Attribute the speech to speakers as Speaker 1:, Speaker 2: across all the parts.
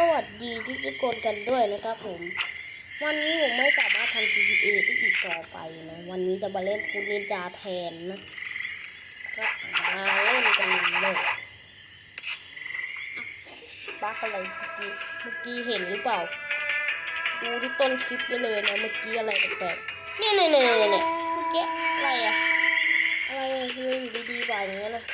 Speaker 1: สวัสดีที่ทุกคนกันด้วยนะครับผม วันนี้ผมไม่สามารถทำ GTA ได้อีกต่อไปนะ วันนี้จะมาเล่นฟุตนินจาแทนนะก็มาเล่นกันเลยบักอะไรเมื่อกี้เมื่อกี้เห็นหรือเปล่า ดูที่ต้นคลิปได้เลยนะ เมื่อกี้อะไรแปลกๆเนี่ยเนี่ยเนี่ยเนี่ยเมื่อกี้อะไรอะอะไรอะคืออยู่ดีๆไปอย่างเงี้นะ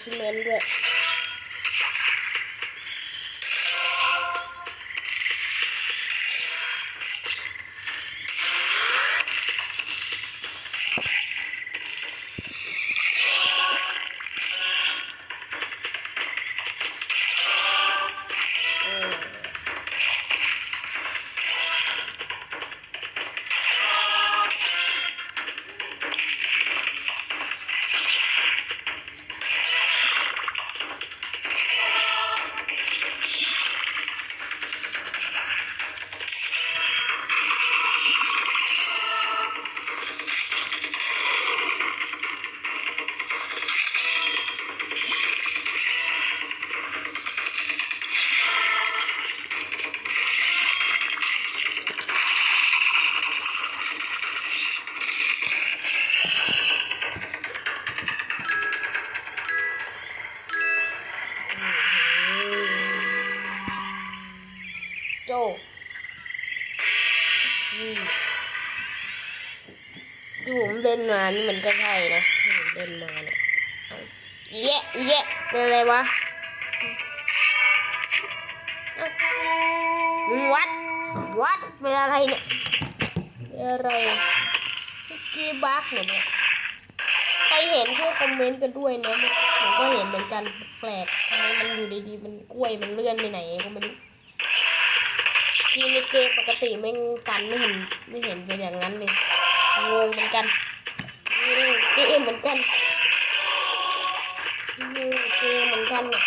Speaker 1: ชิเมนด้วย จอืมที่ผมเล่นมานี่มันก็ใช่นะที่ผมเล่นมาเนี่ยเยะเยะเป็นอะไรวะอ้ามึงวัดวัดเป็นอะไรเนี่ยเป็นอะไรเมื่อกี้บักเนี่ยใครเห็นช่วยคอมเมนต์กันด้วยนะผมก็เห็นเหมือนกันแปลกทำไมมันอยู่ดีๆมันกล้วยมันเลื่อนไปไหนก็ไม่รู้ ทีในเกมปกติไม่งกันไม่เห็นไม่เห็นเป็นอย่างนั้นเลยงงเหมือนกันเกมเหมือนกันเกมเหมือนกันเนี่ย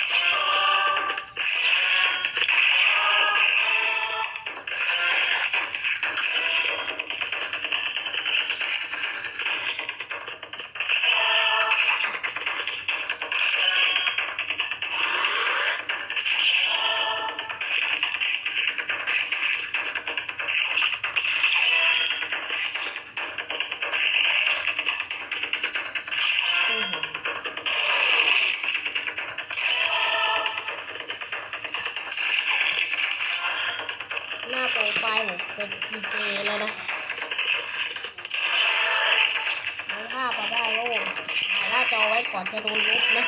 Speaker 1: าโปรไฟล์ผมเป็น CJ แล้วนะเอาภาพมาได้โล่ถ่ายหน้าจอไว้ก่อนจะโดนลบนะ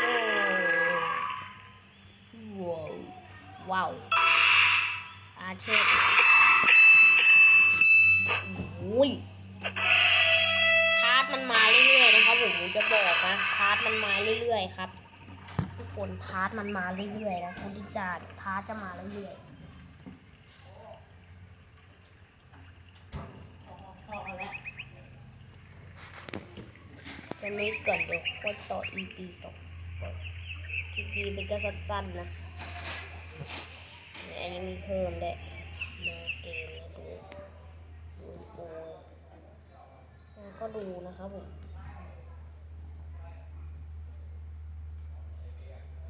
Speaker 1: โอ้ว้าวว้าวอาเจ้ ยทาร์ตมันมาเรื่อยๆนะครับผมจะบอกนะทาร์ตมันมาเรื่อยๆครับ ทุกคนทาร์ตมันมาเรื่อยๆนะคุณที่จาทาร์ตจะมาเรื่อยๆพอแล้วตอนนี้ก่อนเดี๋ยวค่อยต่อ EP สองก่อนคลิปนี้มันก็สั้นๆนะอันนี้มีเพิ่มได้มาเกมนะดูโฟร์แล้ว ก็ดูนะครับผม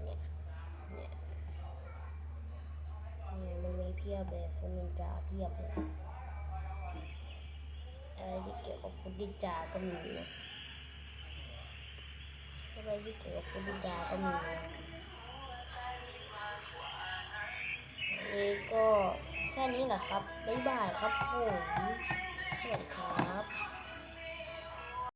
Speaker 1: เนี่ยเนี่ยมันมีเพียบเลยฟุตนินจาเพียบเลยอะไรที่เกี่ยวกับฟุตนินจาก็มีนะอะไรที่เกี่ยวกับฟุตนินจาก็มีนะนี่ก็แค่นี้แหละครับ บ๊ายบายครับผมสวัสดีครับ